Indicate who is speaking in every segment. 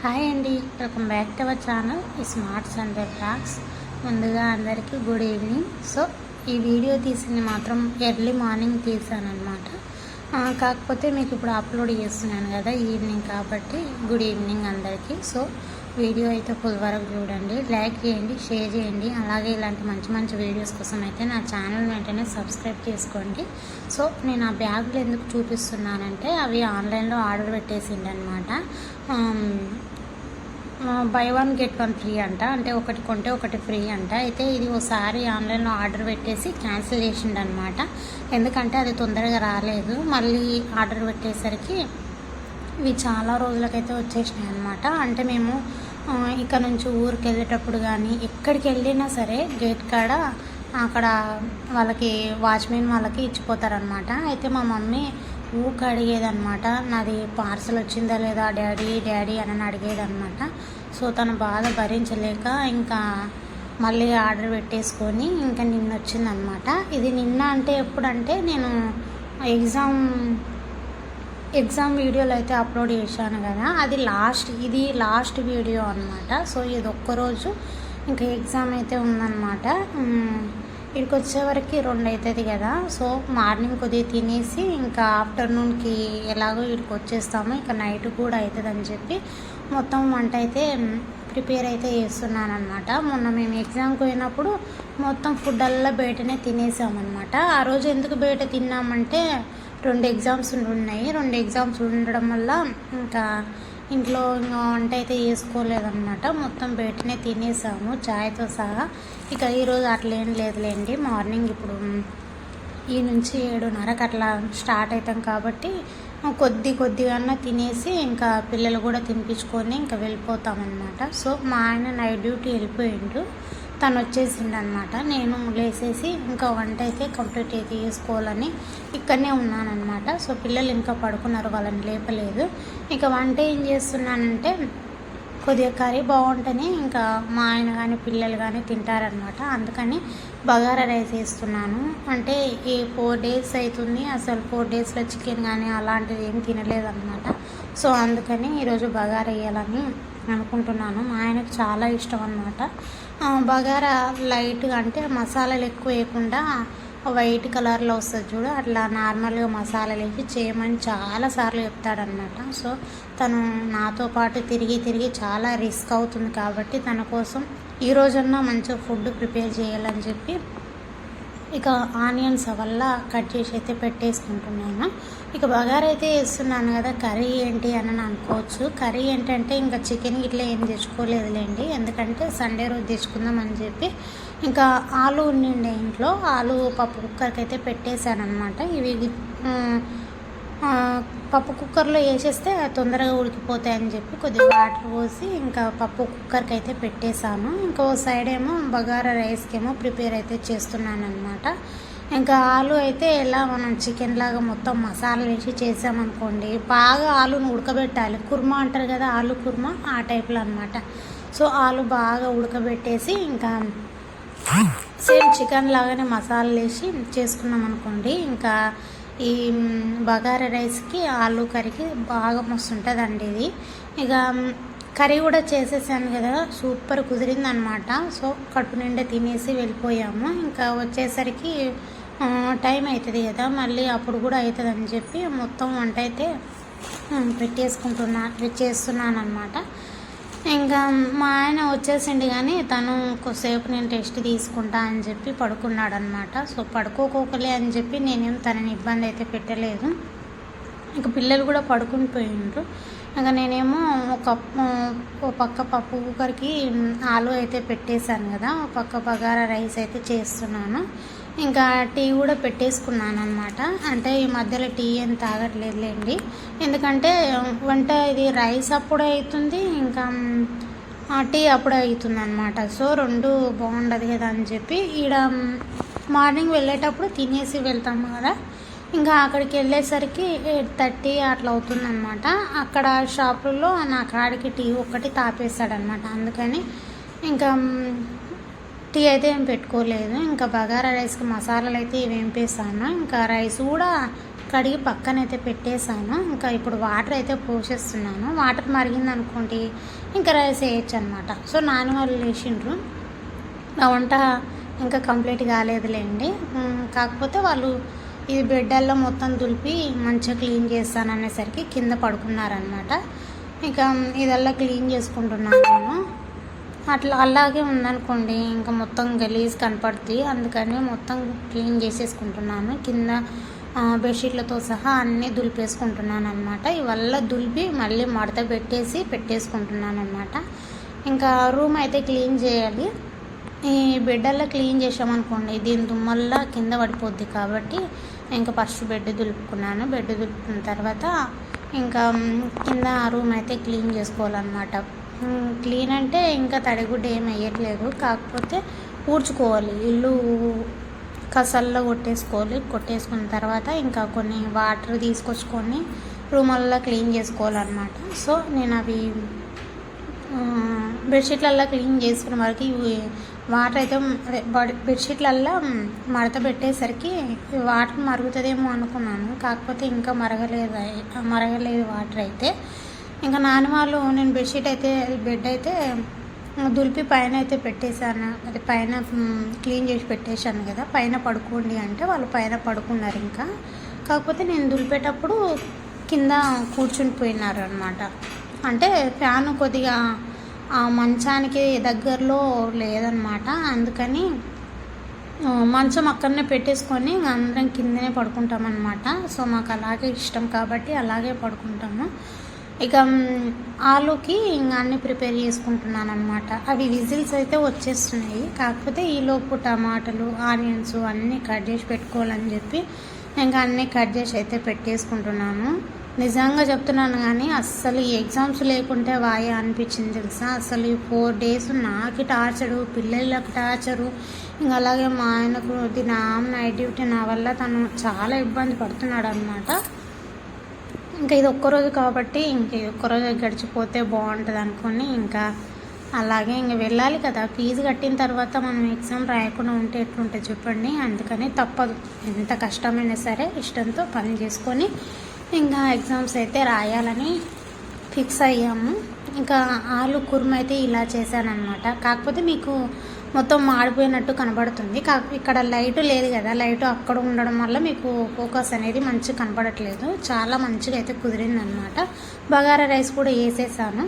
Speaker 1: Hi అండి. Welcome back to our channel. ఈ smart Sunday blogs. ముందుగా అందరికీ గుడ్ ఈవినింగ్. సో ఈ వీడియో తీసింది మాత్రం ఎర్లీ మార్నింగ్ తీసాను కాకపోతే మీకు ఇప్పుడు అప్లోడ్ చేస్తున్నాను కదా ఈవినింగ్ కాబట్టి గుడ్ ఈవినింగ్ అందరికీ. సో వీడియో అయితే ఫుల్ వరకు చూడండి. లైక్ చేయండి షేర్ చేయండి. అలాగే ఇలాంటి మంచి మంచి వీడియోస్ కోసం అయితే నా ఛానల్ వెంటనే సబ్స్క్రైబ్ చేసుకోండి. సో నేను ఆ బ్యాగులు ఎందుకు చూపిస్తున్నానంటే అవి ఆన్లైన్లో ఆర్డర్ పెట్టేసిండి అనమాట buy one get one free అంట. అంటే ఒకటి కొంటే ఒకటి ఫ్రీ అంట. అయితే ఇది ఒకసారి ఆన్లైన్లో ఆర్డర్ పెట్టేసి క్యాన్సిల్ చేసిండనమాట ఎందుకంటే అది తొందరగా రాలేదు. మళ్ళీ ఆర్డర్ పెట్టేసరికి ఇవి చాలా రోజులకైతే వచ్చేసినాయి అనమాట అంటే మేము ఇక్కడ నుంచి ఊరికి వెళ్ళేటప్పుడు కానీ ఎక్కడికి వెళ్ళినా సరే గేట్ కాడ అక్కడ వాళ్ళకి వాచ్మెన్ వాళ్ళకి ఇచ్చిపోతారనమాట అయితే మా మమ్మీ ఊరికి అడిగేదనమాట నాది పార్సల్ వచ్చిందా లేదా డాడీ డాడీ అని అడిగేదనమాట సో తన బాధ భరించలేక ఇంకా మళ్ళీ ఆర్డర్ పెట్టేసుకొని ఇంకా నిన్న వచ్చిందనమాట ఇది నిన్న అంటే ఎప్పుడంటే నేను ఎగ్జామ్ ఎగ్జామ్ వీడియోలు అయితే అప్లోడ్ చేశాను కదా. అది లాస్ట్ ఇది లాస్ట్ వీడియో అనమాట సో ఇది ఒక్కరోజు ఇంకా ఎగ్జామ్ అయితే ఉందన్నమాట. ఇక్కడికి వచ్చేవరకు రెండు అవుతుంది కదా. సో మార్నింగ్ కొద్దిగా తినేసి ఇంకా ఆఫ్టర్నూన్కి ఎలాగో ఇక్కడికి వచ్చేస్తాము. ఇంకా నైట్ కూడా అవుతుంది అని చెప్పి మొత్తం వంట అయితే ప్రిపేర్ అయితే చేస్తున్నాను అనమాట మొన్న మేము ఎగ్జామ్కి పోయినప్పుడు మొత్తం ఫుడ్ అల్లా బయటనే తినేసామన్నమాట. ఆ రోజు ఎందుకు బయట తిన్నామంటే రెండు ఎగ్జామ్స్ ఉన్నాయి. రెండు ఎగ్జామ్స్ ఉండడం వల్ల ఇంకా ఇంట్లో ఇంకా వంట అయితే చేసుకోలేదన్నమాట. మొత్తం బయటనే తినేసాము. చాయ్తో సహా. ఇక ఈరోజు అట్లేం లేదులేండి. మార్నింగ్ ఇప్పుడు ఈ నుంచి ఏడున్నరకు అట్లా స్టార్ట్ అవుతాం కాబట్టి కొద్ది కొద్దిగా తినేసి ఇంకా పిల్లలు కూడా తినిపించుకొని ఇంకా వెళ్ళిపోతామన్నమాట. సో మా ఆయన నైట్ డ్యూటీ వెళ్ళిపోయిండు. తను వచ్చేసిండు అనమాట నేను లేసేసి ఇంకా వంట అయితే కంప్లీట్ అయితే చేసుకోవాలని ఇక్కడనే ఉన్నానన్నమాట సో పిల్లలు ఇంకా పడుకున్నారు వాళ్ళని లేపలేదు. ఇక వంట ఏం చేస్తున్నానంటే కొద్దిగా కర్రీ బాగుంటేనే ఇంకా మా ఆయన కానీ పిల్లలు కానీ తింటారనమాట. అందుకని బగారా రైస్ వేస్తున్నాను. అంటే ఈ ఫోర్ డేస్ అవుతుంది అసలు ఫోర్ డేస్లో చికెన్ కానీ అలాంటిది ఏం తినలేదన్నమాట సో అందుకని ఈరోజు బగారా వేయాలని అనుకుంటున్నాను. మా ఆయనకు చాలా ఇష్టం అనమాట బగారా లైట్గా అంటే మసాలాలు ఎక్కువ వేయకుండా వైట్ కలర్లో వస్తుంది చూడు అట్లా నార్మల్గా మసాలాలు వేసి చేయమని చాలాసార్లు చెప్తాడనమాట సో తను నాతో పాటు తిరిగి తిరిగి చాలా రిస్క్ అవుతుంది కాబట్టి తన కోసం ఈ రోజన్నా మంచిగా ఫుడ్ ప్రిపేర్ చేయాలని చెప్పి ఇక ఆనియన్స్ వల్ల కట్ చేసి అయితే పెట్టేసుకుంటున్నాను. ఇక బగారు అయితే వేస్తున్నాను కదా కర్రీ ఏంటి అని అనుకోవచ్చు. కర్రీ ఏంటంటే ఇంకా చికెన్ ఇట్లా ఏం తెచ్చుకోలేదులేండి. ఎందుకంటే సండే రోజు తెచ్చుకుందాం అని చెప్పి ఇంకా ఆలు ఉండిండే ఇంట్లో. ఆలు పప్పు కుక్కర్కి అయితే పెట్టేశాను అనమాట ఇవి పప్పు కుక్కర్లో వేసేస్తే తొందరగా ఉడికిపోతాయని చెప్పి కొద్దిగా వాటర్ పోసి ఇంకా పప్పు కుక్కర్కి అయితే పెట్టేశాను. ఇంకో సైడ్ ఏమో బగారా రైస్కి ఏమో ప్రిపేర్ అయితే చేస్తున్నాను అనమాట ఇంకా ఆలు అయితే ఎలా మనం చికెన్ లాగా మొత్తం మసాలా వేసి చేసామనుకోండి బాగా ఆలును ఉడకబెట్టాలి. కుర్మా అంటారు కదా ఆలు కుర్మా ఆ టైప్లో అనమాట సో ఆలు బాగా ఉడకబెట్టేసి ఇంకా సేమ్ చికెన్ లాగానే మసాలా వేసి చేసుకున్నాం అనుకోండి ఇంకా ఈ బగారా రైస్కి ఆలు కర్రీకి బాగా మస్తు ఉంటుందండి ఇది. ఇక కర్రీ కూడా చేసేసాను కదా సూపర్ కుదిరింది అనమాట సో కడుపు నిండా తినేసి వెళ్ళిపోయాము. ఇంకా వచ్చేసరికి టైం అవుతుంది కదా మళ్ళీ అప్పుడు కూడా అవుతుంది అని చెప్పి మొత్తం వంట అయితే పెట్టేసుకుంటున్నా చేస్తున్నాను అనమాట ఇంకా మా ఆయన వచ్చేసిండు కానీ తను కొద్దిసేపు నేను టెస్ట్ తీసుకుంటా అని చెప్పి పడుకున్నాడు అనమాట సో పడుకోకోకలే అని చెప్పి నేనేం తనని ఇబ్బంది అయితే పెట్టలేదు. ఇంకా పిల్లలు కూడా పడుకుని పోయిండ్రు. ఇంకా నేనేమో ఒక ఒక పక్క పప్పు కుక్కర్కి ఆలు అయితే పెట్టేశాను కదా ఒక పక్క బగారా రైస్ అయితే చేస్తున్నాను. ఇంకా టీ కూడా పెట్టేసుకున్నాను అనమాట అంటే ఈ మధ్యలో టీ ఏం తాగట్లేదులేండి. ఎందుకంటే వంట ఇది రైస్ అప్పుడే అవుతుంది ఇంకా టీ అప్పుడే అవుతుంది అనమాట సో రెండు బాగుండదు కదా అని చెప్పి ఈడ మార్నింగ్ వెళ్ళేటప్పుడు తినేసి వెళ్తాము కదా. ఇంకా అక్కడికి వెళ్ళేసరికి ఎయిట్ థర్టీ అట్లా అవుతుందన్నమాట. అక్కడ షాపుల్లో నా కాడికి టీ ఒక్కటి తాపేస్తాడనమాట అందుకని ఇంకా టీ అయితే ఏం పెట్టుకోలేదు. ఇంకా బగారా రైస్కి మసాలాలు అయితే ఇవి వేంపేసాను ఇంకా రైస్ కూడా కడిగి పక్కనైతే పెట్టేశాను. ఇంకా ఇప్పుడు వాటర్ అయితే పోసేస్తున్నాను. వాటర్ మరిగింది అనుకోండి ఇంకా రైస్ వేయచ్చు అనమాట సో నాన్న వాళ్ళు లేచిండ్రు నా వంట ఇంకా కంప్లీట్ కాలేదులేండి. కాకపోతే వాళ్ళు ఇది బెడ్డల్లో మొత్తం దులిపి మంచిగా క్లీన్ చేస్తాను అనేసరికి కింద పడుకున్నారనమాట. ఇంకా ఇదల్లా క్లీన్ చేసుకుంటున్నాను నేను. అట్లా అలాగే ఉందనుకోండి ఇంకా మొత్తం గలీజ్ కనపడుతుంది అందుకని మొత్తం క్లీన్ చేసేసుకుంటున్నాను. కింద బెడ్షీట్లతో సహా అన్నీ దులిపేసుకుంటున్నాను అనమాట ఇవల్ల దులిపి మళ్ళీ మడత పెట్టేసి పెట్టేసుకుంటున్నాను అనమాట ఇంకా రూమ్ అయితే క్లీన్ చేయాలి. ఈ బెడ్డల్లో క్లీన్ చేసామనుకోండి దీని దుమ్మల్లా కింద పడిపోద్ది కాబట్టి ఇంకా ఫస్ట్ బెడ్ దులుపుకున్నాను. బెడ్ దులుపుకున్న తర్వాత ఇంకా కింద కింద రూమ్ అయితే క్లీన్ చేసుకోవాలన్నమాట. క్లీన్ అంటే ఇంకా తడిగుడ్డ ఏం వేయట్లేదు. కాకపోతే ఊడ్చుకోవాలి. ఇల్లు కసల్లో కొట్టేసుకోవాలి. కొట్టేసుకున్న తర్వాత ఇంకా కొన్ని వాటర్ తీసుకొచ్చుకొని రూమల్లో క్లీన్ చేసుకోవాలన్నమాట. సో నేను అవి బెడ్షీట్లల్లో క్లీన్ చేసుకున్న వరకు ఇవి వాటర్ అయితే బాడీ బెడ్షీట్లల్లో మడత పెట్టేసరికి వాటర్ మరుగుతుందేమో అనుకున్నాను. కాకపోతే ఇంకా మరగలేదు మరగలేదు వాటర్ అయితే. ఇంకా నాన్న వాళ్ళు నేను బెడ్షీట్ అయితే బెడ్ అయితే దులిపి పైన అయితే పెట్టేశాను. అది పైన క్లీన్ చేసి పెట్టేశాను కదా. పైన పడుకోండి అంటే వాళ్ళు పైన పడుకున్నారు ఇంకా. కాకపోతే నేను దులిపేటప్పుడు కింద కూర్చుని పోయినారు అనమాట అంటే ఫ్యాన్ కొద్దిగా ఆ మంచానికి దగ్గరలో లేదనమాట అందుకని మంచం అక్కడనే పెట్టేసుకొని అందరం కిందనే పడుకుంటాం అనమాట సో మాకు అలాగే ఇష్టం కాబట్టి అలాగే పడుకుంటాము. ఇక మ్, ఆలుకి ఇంకా అన్ని ప్రిపేర్ చేసుకుంటున్నాను అనమాట అవి విజిల్స్ అయితే వచ్చేస్తున్నాయి. కాకపోతే ఈలోపు టమాటాలు ఆనియన్స్ అన్నీ కట్ చేసి పెట్టుకోవాలని చెప్పి ఇంకా అన్నీ కట్ చేసి అయితే పెట్టేసుకుంటున్నాను. నిజంగా చెప్తున్నాను కానీ అస్సలు ఈ ఎగ్జామ్స్ లేకుంటే వాయ అనిపించింది తెలుసా? అసలు ఈ ఫోర్ డేస్ నాకు టార్చరు పిల్లలకు టార్చరు. ఇంకా అలాగే మా ఆయనకు నా నైట్ డ్యూటీ నా వల్ల తను చాలా ఇబ్బంది పడుతున్నాడు అనమాట ఇంకా ఇది ఒక్కరోజు కాబట్టి ఇంక ఇది ఒక్కరోజు గడిచిపోతే బాగుంటుంది అనుకుని ఇంకా అలాగే ఇంక వెళ్ళాలి కదా. ఫీజు కట్టిన తర్వాత మనం ఎగ్జామ్ రాయకుండా ఉంటే ఎట్లుంటుంది చెప్పండి. అందుకని తప్పదు. ఎంత కష్టమైనా సరే ఇష్టంతో పని చేసుకొని ఇంకా ఎగ్జామ్స్ అయితే రాయాలని ఫిక్స్ అయ్యాము. ఇంకా ఆలు కుర్మ అయితే ఇలా చేశానన్నమాట. కాకపోతే మీకు మొత్తం మాడిపోయినట్టు కనబడుతుంది. కా ఇక్కడ లైట్ లేదు కదా. లైట్ అక్కడ ఉండడం వల్ల మీకు ఫోకస్ అనేది మంచిగా కనబడట్లేదు. చాలా మంచిగా అయితే కుదిరింది అనమాట బగారా రైస్ కూడా వేసేసాను.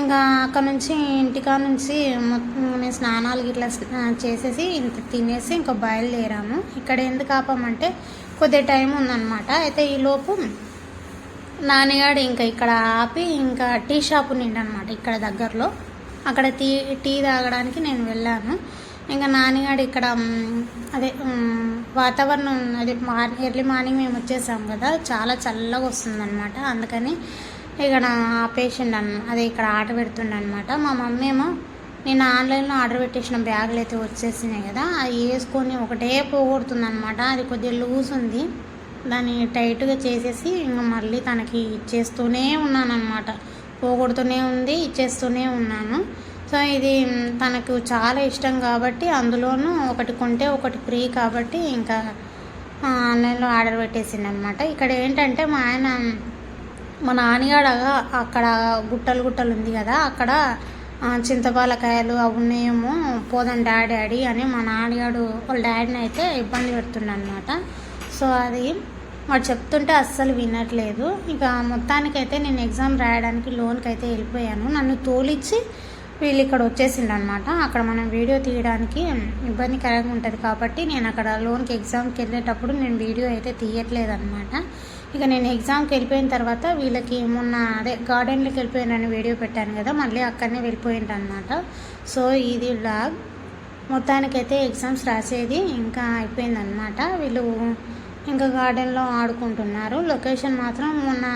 Speaker 1: ఇంకా అక్కడ నుంచి ఇంటికా నుంచి మొత్తం మేము స్నానాలు ఇట్లా చేసేసి ఇంత తినేసి ఇంకా బయలుదేరాము. ఇక్కడ ఎందుకు ఆపామంటే కొద్దిగా టైం ఉందన్నమాట. అయితే ఈలోపు నాన్నగాడు ఇంకా ఇక్కడ ఆపి ఇంకా టీ షాప్ నిండనమాట ఇక్కడ దగ్గరలో. అక్కడ టీ టీ తాగడానికి నేను వెళ్ళాను. ఇంకా నాన్నగాడు ఇక్కడ అదే వాతావరణం అదే మార్ ఎర్లీ మార్నింగ్ మేము వచ్చేసాం కదా చాలా చల్లగా వస్తుందన్నమాట. అందుకని ఇక్కడ ఆపేసిండు అన్న అదే ఇక్కడ ఆట పెడుతుండనమాట మా మమ్మీ ఏమో నేను ఆన్లైన్లో ఆర్డర్ పెట్టేసిన బ్యాగులు అయితే వచ్చేసినాయి కదా అవి వేసుకొని ఒకటే పోగొడుతుందనమాట అది కొద్దిగా లూజ్ ఉంది. దాన్ని టైట్గా చేసేసి ఇంకా మళ్ళీ తనకి ఇచ్చేస్తూనే ఉన్నాను పోగొడుతూనే ఉంది ఇచ్చేస్తూనే ఉన్నాను. సో ఇది తనకు చాలా ఇష్టం కాబట్టి అందులోనూ ఒకటి కొంటే ఒకటి ఫ్రీ కాబట్టి ఇంకా ఆన్లైన్లో ఆర్డర్ పెట్టేసింది అనమాట ఇక్కడ ఏంటంటే మా ఆయన మా నాన్నగాడు అక్కడ గుట్టలు గుట్టలు ఉంది కదా అక్కడ చింతపాలకాయలు అవి ఉన్నాయేమో పోదాం డాడీ డాడీ అని మా నాన్నగాడు వాళ్ళ డాడీని అయితే ఇబ్బంది పెడుతుండనమాట. సో అది వాడు చెప్తుంటే అస్సలు వినట్లేదు. ఇక మొత్తానికైతే నేను ఎగ్జామ్ రాయడానికి లోన్కి అయితే వెళ్ళిపోయాను. నన్ను తోలిచ్చి వీళ్ళు ఇక్కడ వచ్చేసిండు అనమాట అక్కడ మనం వీడియో తీయడానికి ఇబ్బందికరంగా ఉంటుంది కాబట్టి నేను అక్కడ లోన్కి ఎగ్జామ్కి వెళ్ళేటప్పుడు నేను వీడియో అయితే తీయట్లేదు అనమాట ఇక నేను ఎగ్జామ్కి వెళ్ళిపోయిన తర్వాత వీళ్ళకి మొన్న అదే గార్డెన్లోకి వెళ్ళిపోయినని వీడియో పెట్టాను కదా మళ్ళీ అక్కడనే వెళ్ళిపోయింది అనమాట సో ఇది బ్లాగ్ మొత్తానికైతే ఎగ్జామ్స్ రాసేది ఇంకా అయిపోయిందనమాట వీళ్ళు ఇంకా గార్డెన్లో ఆడుకుంటున్నారు. లొకేషన్ మాత్రం మొన్న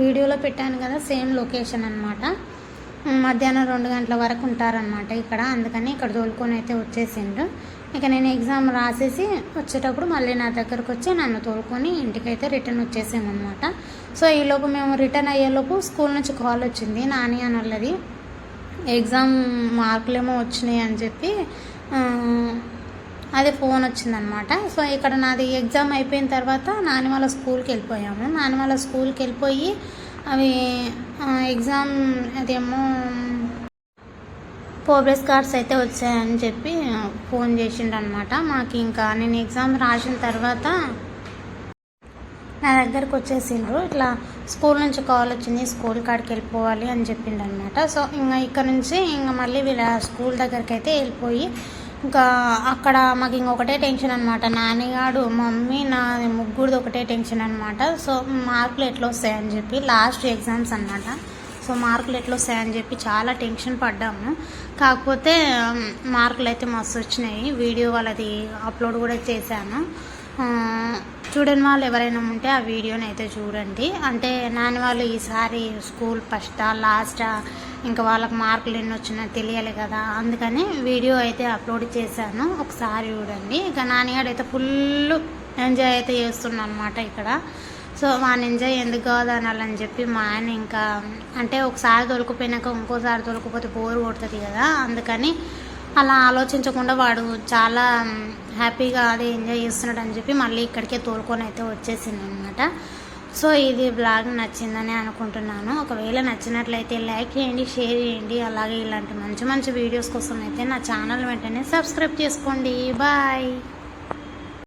Speaker 1: వీడియోలో పెట్టాను కదా సేమ్ లొకేషన్ అనమాట మధ్యాహ్నం రెండు గంటల వరకు ఉంటారనమాట ఇక్కడ. అందుకని ఇక్కడ తోలుకొని అయితే వచ్చేసిండు ఇక నేను ఎగ్జామ్ రాసేసి వచ్చేటప్పుడు మళ్ళీ నా దగ్గరకు వచ్చి నన్ను తోలుకొని ఇంటికైతే రిటర్న్ వచ్చేసామన్నమాట. సో ఈలోపు మేము రిటర్న్ అయ్యేలోపు స్కూల్ నుంచి కాల్ వచ్చింది. నాని అని వాళ్ళది ఎగ్జామ్ మార్కులేమో వచ్చినాయి అని చెప్పి అదే ఫోన్ వచ్చిందనమాట. సో ఇక్కడ నాది ఎగ్జామ్ అయిపోయిన తర్వాత నాని వాళ్ళ స్కూల్కి వెళ్ళిపోయాము. నాని వాళ్ళ స్కూల్కి వెళ్ళిపోయి అవి ఎగ్జామ్ అదేమో ప్రోగ్రెస్ కార్డ్స్ అయితే వచ్చాయని చెప్పి ఫోన్ చేసిండనమాట. మాకు ఇంకా నేను ఎగ్జామ్ రాసిన తర్వాత నా దగ్గరకు వచ్చేసిండ్రు. ఇట్లా స్కూల్ నుంచి కాల్ వచ్చింది స్కూల్ కాడికి వెళ్ళిపోవాలి అని చెప్పిండనమాట. సో ఇంకా ఇక్కడ నుంచి ఇంకా మళ్ళీ వీళ్ళ స్కూల్ దగ్గరికి అయితే వెళ్ళిపోయి ఇంకా అక్కడ మాకు ఇంకొకటే టెన్షన్ అనమాట నాన్నగాడు మమ్మీ నా ముగ్గురిది ఒకటే టెన్షన్ అనమాట సో మార్కులు ఎట్లా వస్తాయని చెప్పి లాస్ట్ ఎగ్జామ్స్ అనమాట సో మార్కులు ఎట్లా వస్తాయని చెప్పి చాలా టెన్షన్ పడ్డాము. కాకపోతే మార్కులు అయితే మస్తు వచ్చినాయి వీడియో వాళ్ళది అప్లోడ్ కూడా చేశాను. చూడని వాళ్ళు ఎవరైనా ఉంటే ఆ వీడియోని అయితే చూడండి. అంటే నాని వాళ్ళు ఈసారి స్కూల్ ఫస్టా లాస్టా ఇంకా వాళ్ళకి మార్కులు ఎన్ని వచ్చినా తెలియాలి కదా. అందుకని వీడియో అయితే అప్లోడ్ చేశాను. ఒకసారి చూడండి. ఇక నాన్నగాడు అయితే ఫుల్ ఎంజాయ్ అయితే చేస్తున్నాను అనమాట ఇక్కడ. సో వాని ఎంజాయ్ ఎందుకు కాదనాలని చెప్పి మా ఆయన ఇంకా అంటే ఒకసారి దొరికిపోయినాక ఇంకోసారి దొరకపోతే బోర్ కొడుతుంది కదా. అందుకని అలా ఆలోచించకుండా వాడు చాలా హ్యాపీగా అదే ఎంజాయ్ చేస్తున్నాడు అని చెప్పి మళ్ళీ ఇక్కడికే తోలుకొని అయితే వచ్చేసింది అనమాట సో ఇది బ్లాగ్ నచ్చిందని అనుకుంటున్నాను. ఒకవేళ నచ్చినట్లయితే లైక్ చేయండి షేర్ చేయండి. అలాగే ఇలాంటి మంచి మంచి వీడియోస్ కోసం అయితే నా ఛానల్ వెంటనే సబ్స్క్రైబ్ చేసుకోండి. బాయ్!